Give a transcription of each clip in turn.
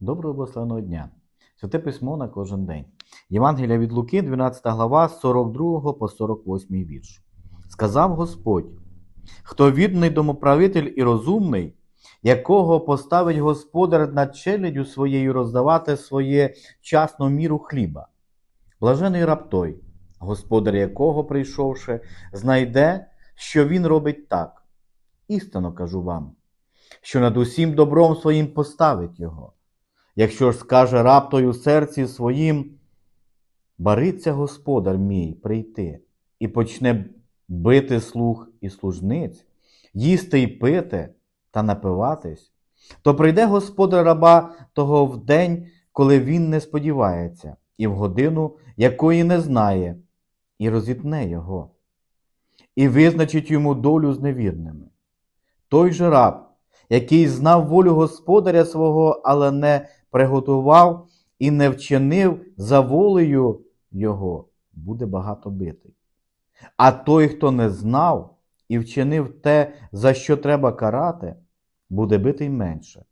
Доброго благословеного дня. Святе письмо на кожен день. Євангелія від Луки, 12 глава, 42 по 48 вірш. Сказав Господь: Хто відний домоправитель і розумний, якого поставить господар над челядю своєю роздавати своє часну міру хліба. Блажений раб той, господар якого, прийшовши, знайде, що він робить так. Істинно кажу вам, що над усім добром своїм поставить його. Якщо ж скаже у серці своїм, бариться господар мій прийти, і почне бити слуг і служниць, їсти й пити та напиватись, то прийде господар раба того в день, коли він не сподівається, і в годину, якої не знає, і розітне його, і визначить йому долю з невірними. Той же раб, який знав волю господаря свого, але не приготував і не вчинив за волею його, буде багато битий. А той, хто не знав і вчинив те, за що треба карати, буде битий менше.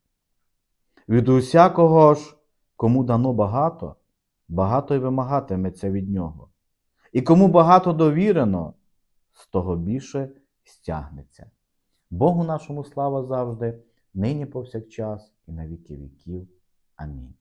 Від усякого ж, кому дано багато, багато й вимагатиметься від нього. І кому багато довірено, з того більше стягнеться. Богу нашому слава завжди, нині повсякчас і на віки віків. Амінь.